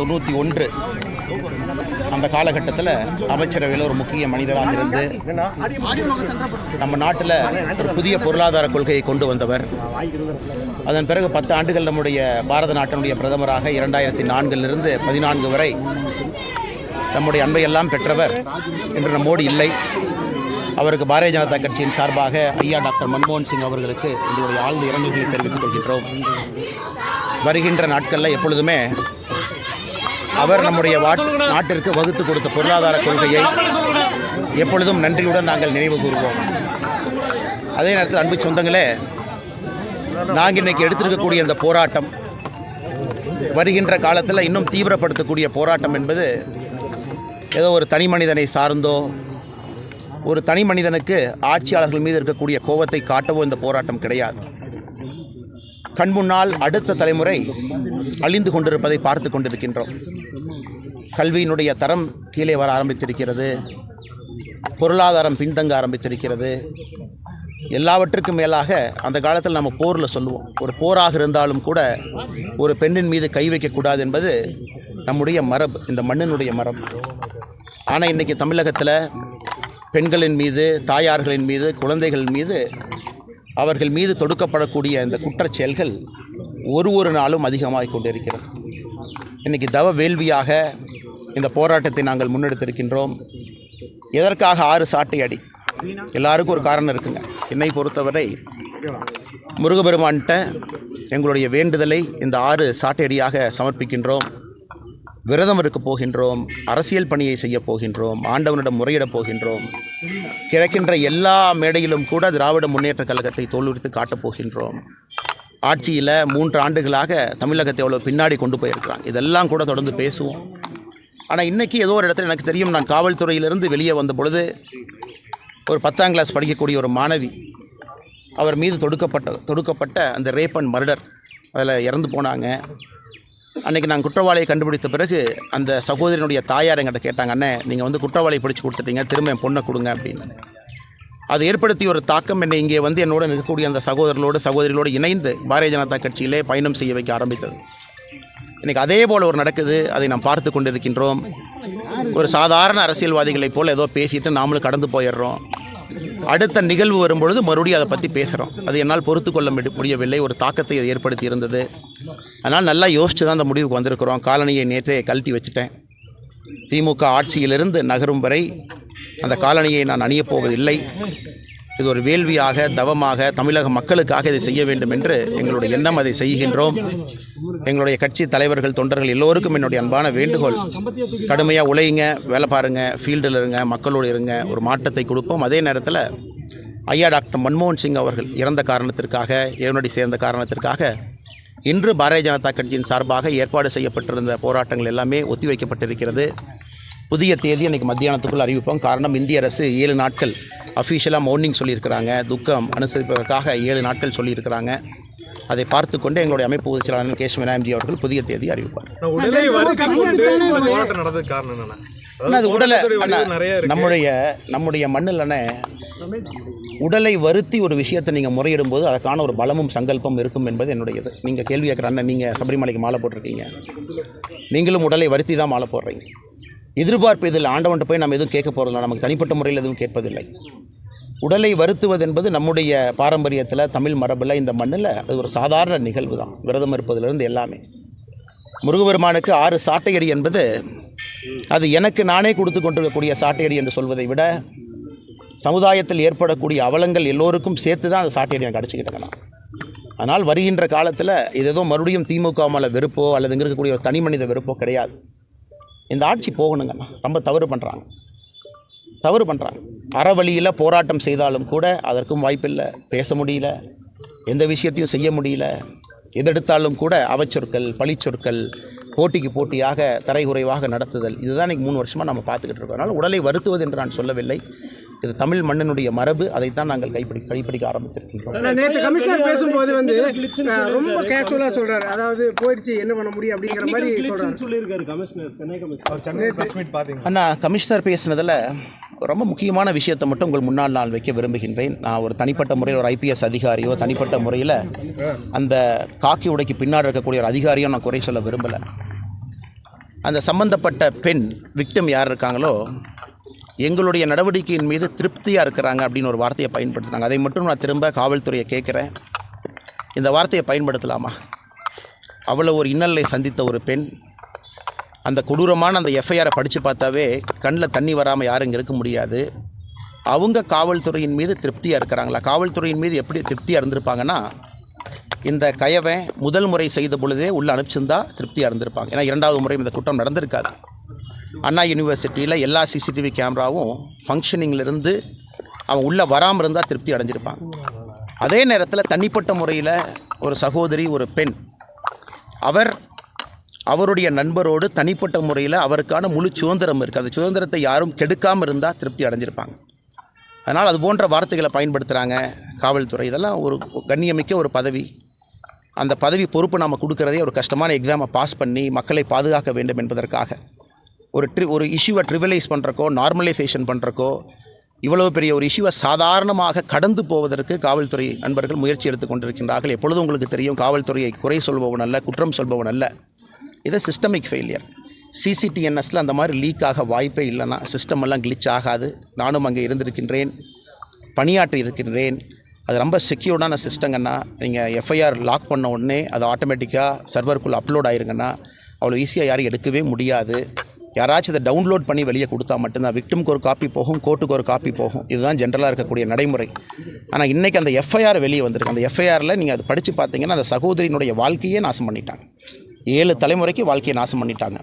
தொண்ணூற்றி ஒன்று. அந்த காலகட்டத்தில் அமைச்சரவையில் ஒரு முக்கிய மனிதராக இருந்து நம்ம நாட்டில் ஒரு புதிய பொருளாதார கொள்கையை கொண்டு வந்தவர். அதன் பிறகு பத்து ஆண்டுகள் நம்முடைய பாரத நாட்டினுடைய பிரதமராக இரண்டாயிரத்தி நான்கிலிருந்து பதினான்கு வரை நம்முடைய அன்பையெல்லாம் பெற்றவர் இன்று நம்மோடு இல்லை. அவருக்கு பாரதிய ஜனதா கட்சியின் சார்பாக ஐயா டாக்டர் மன்மோகன் சிங் அவர்களுக்கு எங்களுடைய ஆழ்ந்த இரங்கல்களை தெரிவித்துக் கொள்கின்றோம். வருகின்ற நாட்களில் எப்பொழுதுமே அவர் நம்முடைய வாட்- நாட்டிற்கு வகுத்து கொடுத்த பொருளாதார கொள்கையை எப்பொழுதும் நன்றியுடன் நாங்கள் நினைவு கூறுவோம். அதே நேரத்தில் அன்பு சொந்தங்களே நாங்கள் இன்னைக்கு எடுத்திருக்கக்கூடிய இந்த போராட்டம் வருகின்ற காலத்தில் இன்னும் தீவிரப்படுத்தக்கூடிய போராட்டம் என்பது ஏதோ ஒரு தனி மனிதனை சார்ந்தோ ஒரு தனி மனிதனுக்கு ஆட்சியாளர்கள் மீது இருக்கக்கூடிய கோபத்தை காட்டவோ இந்த போராட்டம் கிடையாது. கண் முன்னால் அடுத்த தலைமுறை அழிந்து கொண்டிருப்பதை பார்த்து கொண்டிருக்கின்றோம். கல்வியினுடைய தரம் கீழே வர ஆரம்பித்திருக்கிறது. பொருளாதாரம் பின்தங்க ஆரம்பித்திருக்கிறது. எல்லாவற்றுக்கும் மேலாக அந்த காலத்தில் நம்ம போரில் சொல்லுவோம். ஒரு போராக இருந்தாலும் கூட ஒரு பெண்ணின் மீது கை வைக்கக்கூடாது என்பது நம்முடைய மரபு இந்த மண்ணினுடைய மரபு. ஆனால் இன்றைக்கி தமிழகத்தில் பெண்களின் மீது தாயார்களின் மீது குழந்தைகள் மீது அவர்கள் மீது தொடுக்கப்படக்கூடிய இந்த குற்றச்செயல்கள் ஒரு ஒரு நாளும் அதிகமாகிக் கொண்டிருக்கிறது. இன்றைக்கி தவ வேள்வியாக இந்த போராட்டத்தை நாங்கள் முன்னெடுத்திருக்கின்றோம். எதற்காக ஆறு சாட்டை அடி? எல்லாருக்கும் ஒரு காரணம் இருக்குங்க. என்னை பொறுத்தவரை முருகபெருமான்கிட்ட எங்களுடைய வேண்டுதலை இந்த ஆறு சாட்டையடியாக சமர்ப்பிக்கின்றோம். விரதம் இருக்க போகின்றோம். அரசியல் பணியை செய்ய போகின்றோம். ஆண்டவனிடம் முறையிடப் போகின்றோம். கிடைக்கின்ற எல்லா மேடையிலும் கூட திராவிட முன்னேற்ற கழகத்தை தோல்வித்து காட்டப் போகின்றோம். ஆட்சியில் மூன்று ஆண்டுகளாக தமிழகத்தை எவ்வளோ பின்னாடி கொண்டு போயிருக்கிறாங்க. இதெல்லாம் கூட தொடர்ந்து பேசுவோம். ஆனால் இன்றைக்கி ஏதோ ஒரு இடத்துல எனக்கு தெரியும் நான் காவல்துறையிலிருந்து வெளியே வந்த பொழுது ஒரு பத்தாம் கிளாஸ் படிக்கக்கூடிய ஒரு மாணவி அவர் மீது தொடுக்கப்பட்ட தொடுக்கப்பட்ட அந்த ரேப் அண்ட் மர்டர் அதில் இறந்து போனாங்க. அன்றைக்கி நாங்கள் குற்றவாளியை கண்டுபிடித்த பிறகு அந்த சகோதரனுடைய தாயார் எங்கிட்ட கேட்டாங்க அண்ணே நீங்கள் வந்து குற்றவாளியை பிடிச்சி கொடுத்துட்டீங்க திரும்ப என் பொண்ணை கொடுங்க அப்படின்னு. அது ஏற்படுத்திய ஒரு தாக்கம் என்னை இங்கே வந்து என்னோட இருக்கக்கூடிய அந்த சகோதரர்களோடு சகோதரிகளோடு இணைந்து பாரதிய ஜனதா கட்சியிலே பயணம் செய்ய வைக்க ஆரம்பித்தது. இன்றைக்கி அதே போல் ஒரு நடக்குது. அதை நாம் பார்த்து கொண்டிருக்கின்றோம். ஒரு சாதாரண அரசியல்வாதிகளைப் போல் ஏதோ பேசிட்டு நாமளும் கடந்து போயிடுறோம். அடுத்த நிகழ்வு வரும்பொழுது மறுபடியும் அதை பற்றி பேசுகிறோம் அது என்னால் பொறுத்து கொள்ள முடியவில்லை. ஒரு தாக்கத்தை அது ஏற்படுத்தி இருந்தது. அதனால் நல்லா யோசித்து தான் அந்த முடிவுக்கு வந்திருக்கிறோம். காலனியை நேற்றே கழட்டி வச்சுட்டேன். திமுக ஆட்சியிலிருந்து நகரும் வரை அந்த காலனியை நான் அணியப் போவதில்லை. இது ஒரு வேள்வியாக தவமாக தமிழக மக்களுக்காக இதை செய்ய வேண்டும் என்று எங்களுடைய எண்ணம் அதை செய்கின்றோம். எங்களுடைய கட்சி தலைவர்கள் தொண்டர்கள் எல்லோருக்கும் என்னுடைய அன்பான வேண்டுகோள். கடுமையாக உழையுங்க வேலை பாருங்க ஃபீல்டில் இருங்க மக்களோடு இருங்க ஒரு மாற்றத்தை கொடுப்போம். அதே நேரத்தில் ஐயா டாக்டர் மன்மோகன் சிங் அவர்கள் இறந்த காரணத்திற்காக இறைவனடி சேர்ந்த காரணத்திற்காக இன்று பாரதிய ஜனதா கட்சியின் சார்பாக ஏற்பாடு செய்யப்பட்டிருந்த போராட்டங்கள் எல்லாமே ஒத்திவைக்கப்பட்டிருக்கிறது புதிய தேதி அன்றைக்கு மத்தியானத்துக்குள் அறிவிப்போம். காரணம் இந்திய அரசு ஏழு நாட்கள் அஃபீஷியலாக மௌனிங் சொல்லியிருக்கிறாங்க. துக்கம் அனுசரிப்பதற்காக ஏழு நாட்கள் சொல்லியிருக்கிறாங்க. அதை பார்த்து கொண்டு எங்களுடைய அமைப்பு பொதுச் செயலாளர் கேஷ் விநாயகம்ஜி அவர்கள் புதிய தேதி அறிவிப்பார். அது உடலை போராட்டத்துடைய அண்ணா, வடிவம் நிறைய இருக்கு. நம்முடைய நம்முடைய மண்ணில்ண்ணே உடலை வருத்தி ஒரு விஷயத்தை நீங்கள் முறையிடும்போது அதற்கான ஒரு பலமும் சங்கல்பம் இருக்கும் என்பது என்னுடையது. நீங்கள் கேள்வி கேட்குற அண்ணன் நீங்கள் சபரிமலைக்கு மாலை போட்டிருக்கீங்க. நீங்களும் உடலை வருத்தி தான் மாலை போடுறீங்க. எதிர்பார்ப்பு இதில் ஆண்டவன்ட்ட போய் நம்ம எதுவும் கேட்க போகிறதில்ல நமக்கு தனிப்பட்ட முறையில் எதுவும் கேட்பதில்லை. உடலை வருத்துவது என்பது நம்முடைய பாரம்பரியத்தில் தமிழ் மரபில் இந்த மண்ணில் அது ஒரு சாதாரண நிகழ்வு தான் விரதம் இருப்பதிலிருந்து எல்லாமே. முருகபெருமானுக்கு ஆறு சாட்டையடி என்பது அது எனக்கு நானே கொடுத்து கொண்டிருக்கக்கூடிய சாட்டையடி என்று சொல்வதை விட சமுதாயத்தில் ஏற்படக்கூடிய அவலங்கள் எல்லோருக்கும் சேர்த்து தான் அந்த சாட்டையடி எனக்கு அடிச்சுக்கிட்டேங்க நான் அதனால் வருகின்ற காலத்தில் இது ஏதோ மறுபடியும் திமுக மேலே வெறுப்போ அல்லது இங்கே இருக்கக்கூடிய ஒரு தனி மனித வெறுப்போ கிடையாது. இந்த ஆட்சி போகணுங்கண்ணா. ரொம்ப தவறு பண்ணுறாங்க தவறு பண்ணுறாங்க அறவழியில் போராட்டம் செய்தாலும் கூட அதற்கும் வாய்ப்பில்லை. பேச முடியல. எந்த விஷயத்தையும் செய்ய முடியல. எதெடுத்தாலும் கூட அவச்சொற்கள் பழிச்சொற்கள் போட்டிக்கு போட்டியாக தரைகுறைவாக நடத்துதல் இதுதான் இன்னைக்கு மூணு வருஷமாக நம்ம பார்த்துக்கிட்டு இருக்கோம். அதனால் உடலை வருத்துவது என்று நான் சொல்லவில்லை. இது தமிழ் மண்ணினுடைய மரபு. அதைத்தான் நாங்கள் கைப்பிடி கைப்பிடிக்க ஆரம்பித்திருக்கின்றோம். நான் நேற்று கமிஷனர் பேசும்போது வந்து ரொம்ப கேஷுவலா சொல்றாரு. அதாவது போயிடுச்சு என்ன பண்ண முடியும் அப்படிங்கிற மாதிரி சொல்றாரு. சொல்லியிருக்காரு கமிஷனர் சென்னை கமிஷனர். அவர் சென்னை பிரஸ் மீட் பார்த்தீங்க அண்ணா கமிஷனர் பேசினதில் ரொம்ப முக்கியமான விஷயத்தை மட்டும் உங்கள் முன்னால் நான் வைக்க விரும்புகின்றேன். நான் ஒரு தனிப்பட்ட முறையில் ஒரு ஐபிஎஸ் அதிகாரியோ தனிப்பட்ட முறையில் அந்த காக்கி உடைக்கு பின்னாடி இருக்கக்கூடிய ஒரு அதிகாரியோ நான் குறை சொல்ல விரும்பலை. அந்த சம்பந்தப்பட்ட பெண் விக்டம் யார் இருக்காங்களோ எங்களுடைய நடவடிக்கையின் மீது திருப்தியாக இருக்கிறாங்க அப்படின்னு ஒரு வார்த்தையை பயன்படுத்துனாங்க. அதை மட்டும் நான் திரும்ப காவல்துறையை கேட்குறேன். இந்த வார்த்தையை பயன்படுத்தலாமா? அவ்வளோ ஒரு இன்னலை சந்தித்த ஒரு பெண் அந்த கொடூரமான அந்த எஃப்ஐஆரை படித்து பார்த்தாவே கண்ணில் தண்ணி வராமல் யாரும் இங்கே இருக்க முடியாது. அவங்க காவல்துறையின் மீது திருப்தியாக இருக்கிறாங்களா? காவல்துறையின் மீது எப்படி திருப்தியாக இருந்திருப்பாங்கன்னா இந்த கயவன் முதல் முறை செய்த பொழுதே உள்ளே அனுப்பிச்சிருந்தா திருப்தியாக இருந்திருப்பாங்க. ஏன்னா இரண்டாவது முறையும் இந்த குற்றம் நடந்திருக்காது. அண்ணா யூனிவர்சிட்டியில் எல்லா சிசிடிவி கேமராவும் ஃபங்க்ஷனிங்லேருந்து அவன் உள்ளே வராமல் இருந்தால் திருப்தி அடைஞ்சிருப்பாங்க. அதே நேரத்தில் தனிப்பட்ட முறையில் ஒரு சகோதரி ஒரு பெண் அவர் அவருடைய நண்பரோடு தனிப்பட்ட முறையில் அவருக்கான முழு சுதந்திரம் இருக்குது அந்த சுதந்திரத்தை யாரும் கெடுக்காமல் இருந்தால் திருப்தி அடைஞ்சிருப்பாங்க. அதனால் அது போன்ற வார்த்தைகளை பயன்படுத்துகிறாங்க காவல்துறை. இதெல்லாம் ஒரு கண்ணியமிக்க ஒரு பதவி. அந்த பதவி பொறுப்பு நாம் கொடுக்குறதே ஒரு கஷ்டமான எக்ஸாமை பாஸ் பண்ணி மக்களை பாதுகாக்க வேண்டும் என்பதற்காக. ஒரு ட்ரி ஒரு இஷ்யூவை ட்ரிவலைஸ் பண்ணுறக்கோ நார்மலைசேஷன் பண்ணுறக்கோ இவ்வளவு பெரிய ஒரு இஷ்யூவை சாதாரணமாக கடந்து போவதற்கு காவல்துறை நண்பர்கள் முயற்சி எடுத்துக் கொண்டிருக்கின்றார்கள். எப்பொழுதும் உங்களுக்கு தெரியும் காவல்துறையை குறை சொல்பவன் அல்ல குற்றம் சொல்பவன் அல்ல. இது சிஸ்டமிக் ஃபெயிலியர் சிசிடிஎன்எஸில் அந்த மாதிரி லீக் ஆக வாய்ப்பே இல்லைன்னா சிஸ்டம் எல்லாம் கிளிச் ஆகாது. நானும் அங்கே இருந்திருக்கின்றேன். பணியாற்றி இருக்கின்றேன். அது ரொம்ப செக்யூர்டான சிஸ்டங்கன்னா நீங்கள் எஃப்ஐஆர் லாக் பண்ண உடனே அது ஆட்டோமேட்டிக்காக சர்வருக்குள்ளே அப்லோட் ஆயிருங்கன்னா அவ்வளோ ஈஸியாக யாரும் எடுக்கவே முடியாது. யாராச்சும் இதை டவுன்லோட் பண்ணி வெளியே கொடுத்தா மட்டும்தான் விக்டிமுக்கு ஒரு காப்பி போகும் கோர்ட்டுக்கு ஒரு காப்பி போகும். இதுதான் ஜென்ரலாக இருக்கக்கூடிய நடைமுறை. ஆனால் இன்றைக்கி அந்த எஃப்ஐஆர் வெளியே வந்திருக்கு. அந்த எஃப்ஐஆரில் நீங்கள் அதை படித்து பார்த்தீங்கன்னா அந்த சகோதரியினுடைய வாழ்க்கையே நாசம் பண்ணிட்டாங்க. ஏழு தலைமுறைக்கு வாழ்க்கையை நாசம் பண்ணிட்டாங்க.